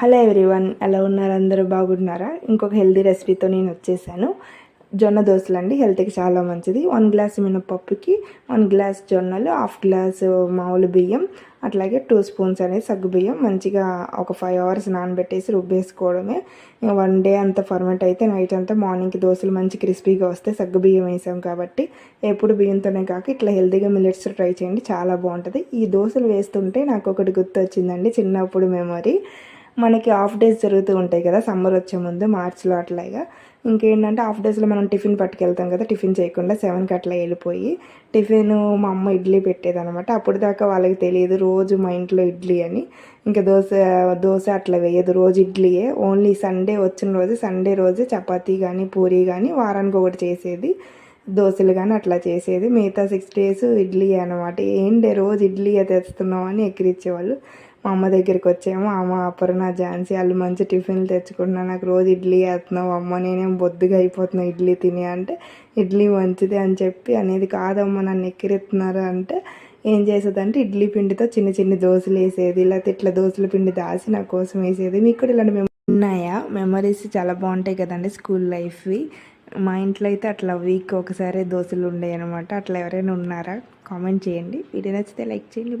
Hello everyone ఎలా ఉన్నారు? అందరూ బాగున్నారా? ఇంకొక హెల్దీ రెసిపీతో నేను వచ్చేసాను. జొన్న దోశలు అండి హెల్త్కి చాలా మంచిది. వన్ గ్లాస్ మినపప్పుకి వన్ గ్లాస్ జొన్నలు హాఫ్ గ్లాస్ మామూలు బియ్యం అట్లాగే టూ స్పూన్స్ అనేది సగ్గు బియ్యం. మంచిగా ఒక ఫైవ్ అవర్స్ నానబెట్టేసి రుబ్బేసుకోవడమే. వన్ డే అంతా ఫర్మెంట్ అయితే నైట్ అంతా మార్నింగ్కి దోశలు మంచి క్రిస్పీగా వస్తాయి సగ్గు బియ్యం వేసాం కాబట్టి ఎప్పుడు బియ్యంతోనే కాక ఇట్లా హెల్తీగా మిల్లెట్స్ ట్రై చేయండి చాలా బాగుంటుంది. ఈ దోశలు వేస్తుంటే నాకు ఒకటి గుర్తు వచ్చిందండి చిన్నప్పుడు మెమరీ. మనకి హాఫ్ డేస్ జరుగుతూ ఉంటాయి కదా సమ్మర్ వచ్చే ముందు మార్చిలో అట్లాగా. ఇంకేంటంటే హాఫ్ డేస్లో మనం టిఫిన్ పట్టుకెళ్తాం కదా టిఫిన్ చేయకుండా సెవెన్కి అట్లా వెళ్ళిపోయి టిఫిన్ మా అమ్మ ఇడ్లీ పెట్టేదనమాట అప్పుడు దాకా వాళ్ళకి తెలియదు రోజు మా ఇంట్లో ఇడ్లీ అని. ఇంకా దోశ దోశ అట్లా వేయదు రోజు ఇడ్లీయే. ఓన్లీ సండే వచ్చిన రోజు సండే రోజు చపాతీ కానీ పూరీ కానీ వారానికి ఒకటి చేసేది. దోశలు కానీ అట్లా చేసేది. మిగతా సిక్స్ డేస్ ఇడ్లీ అనమాట ఏంటి రోజు ఇడ్లీ తెస్తున్నాం అని ఎక్కిరిచ్చేవాళ్ళు. మా అమ్మ దగ్గరికి వచ్చేమో అమ్మ అపర్ణ ఝాన్సీ వాళ్ళు మంచి టిఫిన్లు తెచ్చుకుంటున్నా నాకు రోజు ఇడ్లీ వేస్తున్నావు అమ్మ నేనేం బొద్దుగా అయిపోతున్నా ఇడ్లీ తిని. అంటే ఇడ్లీ మంచిది అని చెప్పి అనేది కాదమ్మ నన్ను ఎక్కిరెత్తున్నారు అంటే ఏం చేసేదంటే ఇడ్లీ పిండితో చిన్న చిన్న దోశలు వేసేది లేకపోతే ఇట్లా దోశల పిండి దాసి నా కోసం వేసేది. మీకు కూడా ఇలాంటి ఉన్నాయా? మెమరీస్ చాలా బాగుంటాయి కదండి స్కూల్ లైఫ్వి. మా ఇంట్లో అయితే అట్లా వీక్ ఒకసారి దోశలు ఉండేవి అనమాట అట్లా ఎవరైనా ఉన్నారా? కామెంట్ చేయండి. వీడియో నచ్చితే లైక్ చేయండి.